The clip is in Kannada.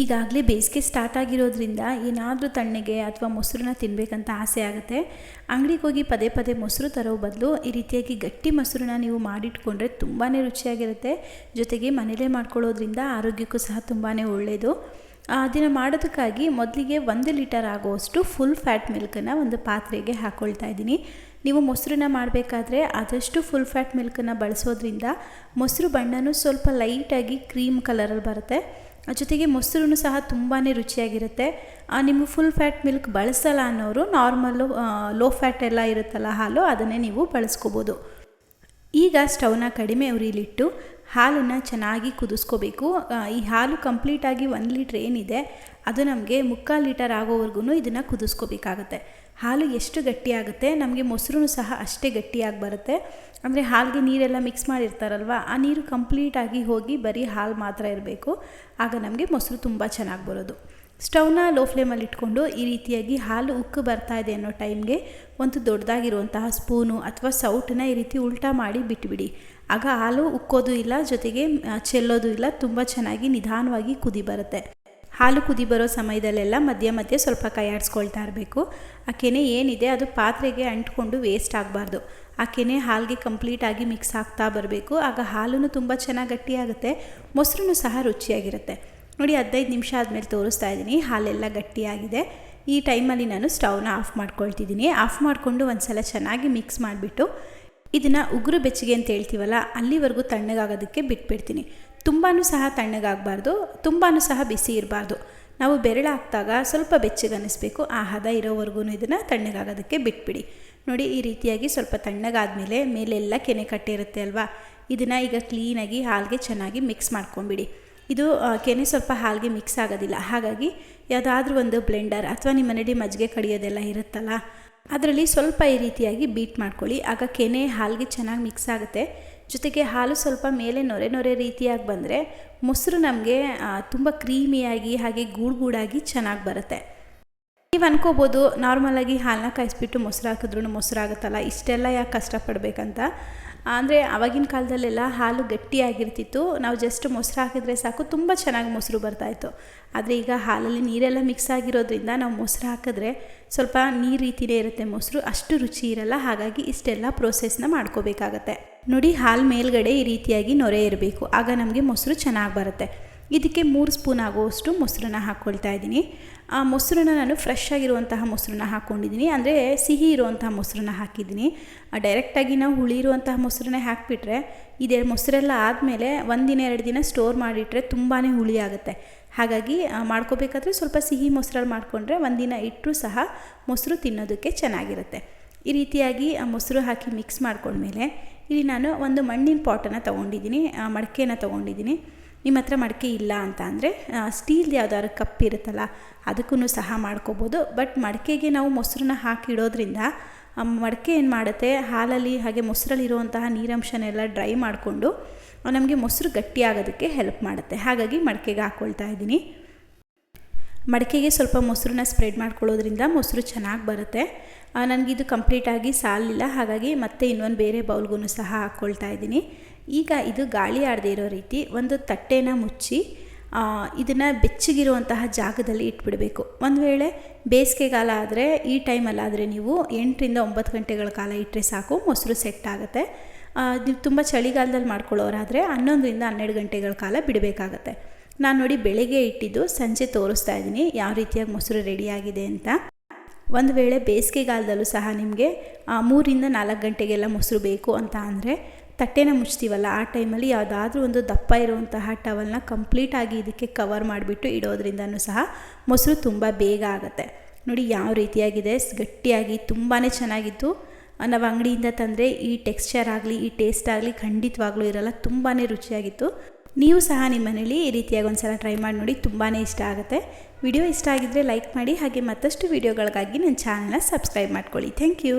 ಈಗಾಗಲೇ ಬೇಸಿಗೆ ಸ್ಟಾರ್ಟ್ ಆಗಿರೋದ್ರಿಂದ ಏನಾದರೂ ತಣ್ಣಗೆ ಅಥವಾ ಮೊಸರನ್ನ ತಿನ್ನಬೇಕಂತ ಆಸೆ ಆಗುತ್ತೆ. ಅಂಗಡಿಗೆ ಹೋಗಿ ಪದೇ ಪದೇ ಮೊಸರು ತರೋ ಬದಲು ಈ ರೀತಿಯಾಗಿ ಗಟ್ಟಿ ಮೊಸರನ್ನ ನೀವು ಮಾಡಿಟ್ಕೊಂಡ್ರೆ ತುಂಬಾ ರುಚಿಯಾಗಿರುತ್ತೆ. ಜೊತೆಗೆ ಮನೇಲೇ ಮಾಡ್ಕೊಳ್ಳೋದ್ರಿಂದ ಆರೋಗ್ಯಕ್ಕೂ ಸಹ ತುಂಬಾ ಒಳ್ಳೆಯದು ಅದನ್ನು ಮಾಡೋದಕ್ಕಾಗಿ ಮೊದಲಿಗೆ ಒಂದು ಲೀಟರ್ ಆಗುವಷ್ಟು ಫುಲ್ ಫ್ಯಾಟ್ ಮಿಲ್ಕನ್ನು ಒಂದು ಪಾತ್ರೆಗೆ ಹಾಕ್ಕೊಳ್ತಾ ಇದ್ದೀನಿ. ನೀವು ಮೊಸರನ್ನ ಮಾಡಬೇಕಾದ್ರೆ ಆದಷ್ಟು ಫುಲ್ ಫ್ಯಾಟ್ ಮಿಲ್ಕನ್ನು ಬಳಸೋದ್ರಿಂದ ಮೊಸರು ಬಣ್ಣನೂ ಸ್ವಲ್ಪ ಲೈಟಾಗಿ ಕ್ರೀಮ್ ಕಲರಲ್ಲಿ ಬರುತ್ತೆ. ಜೊತೆಗೆ ಮೊಸರು ಸಹ ತುಂಬಾ ರುಚಿಯಾಗಿರುತ್ತೆ. ನಿಮಗೆ ಫುಲ್ ಫ್ಯಾಟ್ ಮಿಲ್ಕ್ ಬಳಸಲ್ಲ ಅನ್ನೋರು ನಾರ್ಮಲ್ಲು ಲೋ ಫ್ಯಾಟ್ ಎಲ್ಲ ಇರುತ್ತಲ್ಲ ಹಾಲು, ಅದನ್ನೇ ನೀವು ಬಳಸ್ಕೋಬೋದು. ಈಗ ಸ್ಟವ್ನ ಕಡಿಮೆ ಉರಿಲಿಟ್ಟು ಹಾಲನ್ನು ಚೆನ್ನಾಗಿ ಕುದಿಸ್ಕೋಬೇಕು. ಈ ಹಾಲು ಕಂಪ್ಲೀಟಾಗಿ ಒಂದು ಲೀಟ್ರ್ ಏನಿದೆ, ಅದು ನಮಗೆ ಮುಕ್ಕಾಲು ಲೀಟರ್ ಆಗೋವರೆಗೂ ಇದನ್ನು ಕುದಿಸ್ಕೋಬೇಕಾಗತ್ತೆ. ಹಾಲು ಎಷ್ಟು ಗಟ್ಟಿಯಾಗುತ್ತೆ, ನಮಗೆ ಮೊಸರು ಸಹ ಅಷ್ಟೇ ಗಟ್ಟಿಯಾಗಿ ಬರುತ್ತೆ. ಅಂದರೆ ಹಾಲಿಗೆ ನೀರೆಲ್ಲ ಮಿಕ್ಸ್ ಮಾಡಿರ್ತಾರಲ್ವ, ಆ ನೀರು ಕಂಪ್ಲೀಟಾಗಿ ಹೋಗಿ ಬರೀ ಹಾಲು ಮಾತ್ರ ಇರಬೇಕು. ಆಗ ನಮಗೆ ಮೊಸರು ತುಂಬ ಚೆನ್ನಾಗಿ ಬರೋದು. ಸ್ಟವ್ನ ಲೋ ಫ್ಲೇಮಲ್ಲಿ ಇಟ್ಕೊಂಡು ಈ ರೀತಿಯಾಗಿ ಹಾಲು ಉಕ್ಕು ಬರ್ತಾ ಇದೆ ಅನ್ನೋ ಟೈಮ್ಗೆ ಒಂದು ದೊಡ್ಡದಾಗಿರುವಂತಹ ಸ್ಪೂನು ಅಥವಾ ಸೌಟನ್ನ ಈ ರೀತಿ ಉಲ್ಟಾ ಮಾಡಿ ಬಿಟ್ಬಿಡಿ. ಆಗ ಹಾಲು ಉಕ್ಕೋದು ಇಲ್ಲ, ಜೊತೆಗೆ ಚೆಲ್ಲೋದು ಇಲ್ಲ, ತುಂಬ ಚೆನ್ನಾಗಿ ನಿಧಾನವಾಗಿ ಕುದಿ ಬರುತ್ತೆ. ಹಾಲು ಕುದಿ ಬರೋ ಸಮಯದಲ್ಲೆಲ್ಲ ಮಧ್ಯ ಮಧ್ಯೆ ಸ್ವಲ್ಪ ಕೈ ಆಡಿಸ್ಕೊಳ್ತಾ ಇರಬೇಕು. ಆ ಕೆನೆ ಏನಿದೆ ಅದು ಪಾತ್ರೆಗೆ ಅಂಟ್ಕೊಂಡು ವೇಸ್ಟ್ ಆಗಬಾರ್ದು. ಆ ಕೆನೆ ಹಾಲಿಗೆ ಕಂಪ್ಲೀಟಾಗಿ ಮಿಕ್ಸ್ ಆಗ್ತಾ ಬರಬೇಕು. ಆಗ ಹಾಲು ತುಂಬ ಚೆನ್ನಾಗಿ ಗಟ್ಟಿಯಾಗುತ್ತೆ. ಮೊಸರು ಸಹ ರುಚಿಯಾಗಿರುತ್ತೆ. ನೋಡಿ ಹದಿನೈದು ನಿಮಿಷ ಆದಮೇಲೆ ತೋರಿಸ್ತಾ ಇದ್ದೀನಿ. ಹಾಲೆಲ್ಲ ಗಟ್ಟಿಯಾಗಿದೆ. ಈ ಟೈಮಲ್ಲಿ ನಾನು ಸ್ಟವ್ನ ಆಫ್ ಮಾಡ್ಕೊಳ್ತಿದ್ದೀನಿ. ಆಫ್ ಮಾಡಿಕೊಂಡು ಒಂದು ಸಲ ಚೆನ್ನಾಗಿ ಮಿಕ್ಸ್ ಮಾಡಿಬಿಟ್ಟು ಇದನ್ನು ಉಗುರು ಬೆಚ್ಚಗೆ ಅಂತ ಹೇಳ್ತೀವಲ್ಲ, ಅಲ್ಲಿವರೆಗೂ ತಣ್ಣಗಾಗೋದಕ್ಕೆ ಬಿಟ್ಬಿಡ್ತೀನಿ. ತುಂಬಾ ಸಹ ತಣ್ಣಗಾಗಬಾರ್ದು ತುಂಬಾ ಸಹ ಬಿಸಿ ಇರಬಾರ್ದು. ನಾವು ಬೆರಳು ಹಾಕಿದಾಗ ಸ್ವಲ್ಪ ಬೆಚ್ಚಗನ್ನಿಸ್ಬೇಕು, ಆ ಹದ ಇರೋವರೆಗೂ ಇದನ್ನು ತಣ್ಣಗಾಗೋದಕ್ಕೆ ಬಿಟ್ಬಿಡಿ. ನೋಡಿ, ಈ ರೀತಿಯಾಗಿ ಸ್ವಲ್ಪ ತಣ್ಣಗಾದಮೇಲೆ ಮೇಲೆಲ್ಲ ಕೆನೆ ಕಟ್ಟಿರುತ್ತೆ ಅಲ್ವಾ? ಇದನ್ನು ಈಗ ಕ್ಲೀನಾಗಿ ಹಾಲಿಗೆ ಚೆನ್ನಾಗಿ ಮಿಕ್ಸ್ ಮಾಡ್ಕೊಂಬಿಡಿ. ಇದು ಕೆನೆ ಸ್ವಲ್ಪ ಹಾಲಿಗೆ ಮಿಕ್ಸ್ ಆಗೋದಿಲ್ಲ. ಹಾಗಾಗಿ ಯಾವುದಾದ್ರೂ ಒಂದು ಬ್ಲೆಂಡರ್ ಅಥವಾ ನಿಮ್ಮ ಮನೆಯಲ್ಲಿ ಮಜ್ಜಿಗೆ ಕಡಿಯೋದೆಲ್ಲ ಇರುತ್ತಲ್ಲ, ಅದರಲ್ಲಿ ಸ್ವಲ್ಪ ಈ ರೀತಿಯಾಗಿ ಬೀಟ್ ಮಾಡ್ಕೊಳ್ಳಿ. ಆಗ ಕೆನೆ ಹಾಲಿಗೆ ಚೆನ್ನಾಗಿ ಮಿಕ್ಸ್ ಆಗುತ್ತೆ. ಜೊತೆಗೆ ಹಾಲು ಸ್ವಲ್ಪ ಮೇಲೆ ನೊರೆ ನೊರೆ ರೀತಿಯಾಗಿ ಬಂದರೆ ಮೊಸರು ನಮಗೆ ತುಂಬ ಕ್ರೀಮಿಯಾಗಿ ಹಾಗೆ ಗೂಡುಗೂಡಾಗಿ ಚೆನ್ನಾಗಿ ಬರುತ್ತೆ. ನೀವು ಅನ್ಕೋಬೋದು ನಾರ್ಮಲಾಗಿ ಹಾಲನ್ನ ಕಾಯಿಸ್ಬಿಟ್ಟು ಮೊಸರು ಹಾಕಿದ್ರು ಮೊಸರು ಆಗುತ್ತಲ್ಲ ಇಷ್ಟೆಲ್ಲ ಯಾಕೆ ಕಷ್ಟಪಡಬೇಕಂತ. ಅಂದರೆ ಆವಾಗಿನ ಕಾಲದಲ್ಲೆಲ್ಲ ಹಾಲು ಗಟ್ಟಿಯಾಗಿರ್ತಿತ್ತು. ನಾವು ಜಸ್ಟ್ ಮೊಸರು ಹಾಕಿದರೆ ಸಾಕು, ತುಂಬ ಚೆನ್ನಾಗಿ ಮೊಸರು ಬರ್ತಾಯಿತ್ತು. ಆದರೆ ಈಗ ಹಾಲಲ್ಲಿ ನೀರೆಲ್ಲ ಮಿಕ್ಸ್ ಆಗಿರೋದ್ರಿಂದ ನಾವು ಮೊಸರು ಹಾಕಿದ್ರೆ ಸ್ವಲ್ಪ ನೀರು ರೀತಿಯೇ ಇರುತ್ತೆ ಮೊಸರು, ಅಷ್ಟು ರುಚಿ ಇರಲ್ಲ. ಹಾಗಾಗಿ ಇಷ್ಟೆಲ್ಲ ಪ್ರೋಸೆಸ್ನ ಮಾಡ್ಕೋಬೇಕಾಗತ್ತೆ. ನೋಡಿ ಹಾಲು ಮೇಲ್ಗಡೆ ಈ ರೀತಿಯಾಗಿ ನೊರೆ ಇರಬೇಕು. ಆಗ ನಮಗೆ ಮೊಸರು ಚೆನ್ನಾಗಿ ಬರುತ್ತೆ. ಇದಕ್ಕೆ ಮೂರು ಸ್ಪೂನ್ ಆಗುವಷ್ಟು ಮೊಸರನ್ನ ಹಾಕ್ಕೊಳ್ತಾ ಇದ್ದೀನಿ. ಆ ಮೊಸರನ್ನ ನಾನು ಫ್ರೆಶ್ ಆಗಿರುವಂತಹ ಮೊಸರನ್ನ ಹಾಕ್ಕೊಂಡಿದ್ದೀನಿ ಅಂದರೆ ಸಿಹಿ ಇರುವಂತಹ ಮೊಸರನ್ನ ಹಾಕಿದ್ದೀನಿ. ಡೈರೆಕ್ಟಾಗಿ ನಾವು ಹುಳಿ ಇರುವಂತಹ ಮೊಸರನ್ನೇ ಹಾಕಿಬಿಟ್ರೆ ಇದೇ ಮೊಸರೆಲ್ಲ ಆದಮೇಲೆ ಒಂದಿನ ಎರಡು ದಿನ ಸ್ಟೋರ್ ಮಾಡಿಟ್ರೆ ತುಂಬಾ ಹುಳಿ ಆಗುತ್ತೆ. ಹಾಗಾಗಿ ಮಾಡ್ಕೋಬೇಕಾದ್ರೆ ಸ್ವಲ್ಪ ಸಿಹಿ ಮೊಸರಲ್ಲಿ ಮಾಡಿಕೊಂಡ್ರೆ ಒಂದಿನ ಇಟ್ಟರೂ ಸಹ ಮೊಸರು ತಿನ್ನೋದಕ್ಕೆ ಚೆನ್ನಾಗಿರುತ್ತೆ. ಈ ರೀತಿಯಾಗಿ ಆ ಮೊಸರು ಹಾಕಿ ಮಿಕ್ಸ್ ಮಾಡ್ಕೊಂಡ್ಮೇಲೆ, ಇಲ್ಲಿ ನಾನು ಒಂದು ಮಣ್ಣಿನ ಪಾಟನ್ನು ತೊಗೊಂಡಿದ್ದೀನಿ. ಮಡಕೆನ ತೊಗೊಂಡಿದ್ದೀನಿ. ನಿಮ್ಮ ಹತ್ರ ಮಡಿಕೆ ಇಲ್ಲ ಅಂತ ಅಂದರೆ ಸ್ಟೀಲ್ ಯಾವ್ದಾದ್ರು ಕಪ್ ಇರುತ್ತಲ್ಲ ಅದಕ್ಕೂ ಸಹ ಮಾಡ್ಕೋಬೋದು. ಬಟ್ ಮಡಿಕೆಗೆ ನಾವು ಮೊಸರನ್ನ ಹಾಕಿಡೋದ್ರಿಂದ ಮಡಿಕೆ ಏನು ಮಾಡುತ್ತೆ, ಹಾಲಲ್ಲಿ ಹಾಗೆ ಮೊಸರಲ್ಲಿರುವಂತಹ ನೀರಂಶನೆಲ್ಲ ಡ್ರೈ ಮಾಡಿಕೊಂಡು ನಮಗೆ ಮೊಸರು ಗಟ್ಟಿಯಾಗೋದಕ್ಕೆ ಹೆಲ್ಪ್ ಮಾಡುತ್ತೆ. ಹಾಗಾಗಿ ಮಡಿಕೆಗೆ ಹಾಕ್ಕೊಳ್ತಾ ಇದ್ದೀನಿ. ಮಡಿಕೆಗೆ ಸ್ವಲ್ಪ ಮೊಸರನ್ನ ಸ್ಪ್ರೆಡ್ ಮಾಡ್ಕೊಳ್ಳೋದ್ರಿಂದ ಮೊಸರು ಚೆನ್ನಾಗಿ ಬರುತ್ತೆ. ನನಗಿದು ಕಂಪ್ಲೀಟಾಗಿ ಸಾಲಿಲ್ಲ, ಹಾಗಾಗಿ ಮತ್ತೆ ಇನ್ನೊಂದು ಬೇರೆ ಬೌಲ್ಗೂ ಸಹ ಹಾಕ್ಕೊಳ್ತಾ ಇದ್ದೀನಿ. ಈಗ ಇದು ಗಾಳಿ ಆಡದೇ ಇರೋ ರೀತಿ ಒಂದು ತಟ್ಟೆನ ಮುಚ್ಚಿ ಇದನ್ನು ಬೆಚ್ಚಗಿರುವಂತಹ ಜಾಗದಲ್ಲಿ ಇಟ್ಬಿಡಬೇಕು. ಒಂದು ವೇಳೆ ಬೇಸಿಗೆಗಾಲ ಆದರೆ, ಈ ಟೈಮಲ್ಲಾದರೆ ನೀವು ಎಂಟರಿಂದ ಒಂಬತ್ತು ಗಂಟೆಗಳ ಕಾಲ ಇಟ್ಟರೆ ಸಾಕು, ಮೊಸರು ಸೆಟ್ ಆಗುತ್ತೆ. ನೀವು ತುಂಬ ಚಳಿಗಾಲದಲ್ಲಿ ಮಾಡ್ಕೊಳ್ಳೋರಾದರೆ ಹನ್ನೊಂದರಿಂದ ಹನ್ನೆರಡು ಗಂಟೆಗಳ ಕಾಲ ಬಿಡಬೇಕಾಗತ್ತೆ. ನಾನು ನೋಡಿ ಬೆಳಗ್ಗೆ ಇಟ್ಟಿದ್ದು ಸಂಜೆ ತೋರಿಸ್ತಾ ಇದ್ದೀನಿ ಯಾವ ರೀತಿಯಾಗಿ ಮೊಸರು ರೆಡಿಯಾಗಿದೆ ಅಂತ. ಒಂದು ವೇಳೆ ಬೇಸಿಗೆಗಾಲದಲ್ಲೂ ಸಹ ನಿಮಗೆ ಮೂರಿಂದ ನಾಲ್ಕು ಗಂಟೆಗೆಲ್ಲ ಮೊಸರು ಬೇಕು ಅಂತ ಅಂದರೆ ತಟ್ಟೆನ ಮುಚ್ತೀವಲ್ಲ, ಆ ಟೈಮಲ್ಲಿ ಯಾವುದಾದ್ರೂ ಒಂದು ದಪ್ಪ ಇರುವಂತಹ ಟವಲ್ನ ಕಂಪ್ಲೀಟಾಗಿ ಇದಕ್ಕೆ ಕವರ್ ಮಾಡಿಬಿಟ್ಟು ಇಡೋದ್ರಿಂದನೂ ಸಹ ಮೊಸರು ತುಂಬ ಬೇಗ ಆಗುತ್ತೆ. ನೋಡಿ ಯಾವ ರೀತಿಯಾಗಿದೆ, ಗಟ್ಟಿಯಾಗಿ ತುಂಬಾ ಚೆನ್ನಾಗಿತ್ತು. ನಾವು ಅಂಗಡಿಯಿಂದ ತಂದರೆ ಈ ಟೆಕ್ಸ್ಚರ್ ಆಗಲಿ, ಈ ಟೇಸ್ಟ್ ಆಗಲಿ ಖಂಡಿತವಾಗ್ಲೂ ಇರಲ್ಲ ತುಂಬಾ ರುಚಿಯಾಗಿತ್ತು. ನೀವು ಸಹ ನಿಮ್ಮ ಮನೇಲಿ ಈ ರೀತಿಯಾಗಿ ಒಂದು ಸಲ ಟ್ರೈ ಮಾಡಿ ನೋಡಿ ತುಂಬಾ ಇಷ್ಟ ಆಗುತ್ತೆ. ವಿಡಿಯೋ ಇಷ್ಟ ಆಗಿದ್ದರೆ ಲೈಕ್ ಮಾಡಿ ಹಾಗೆ ಮತ್ತಷ್ಟು ವಿಡಿಯೋಗಳಿಗಾಗಿ ನನ್ನ ಚಾನಲ್ನ ಸಬ್ಸ್ಕ್ರೈಬ್ ಮಾಡ್ಕೊಳ್ಳಿ. Thank you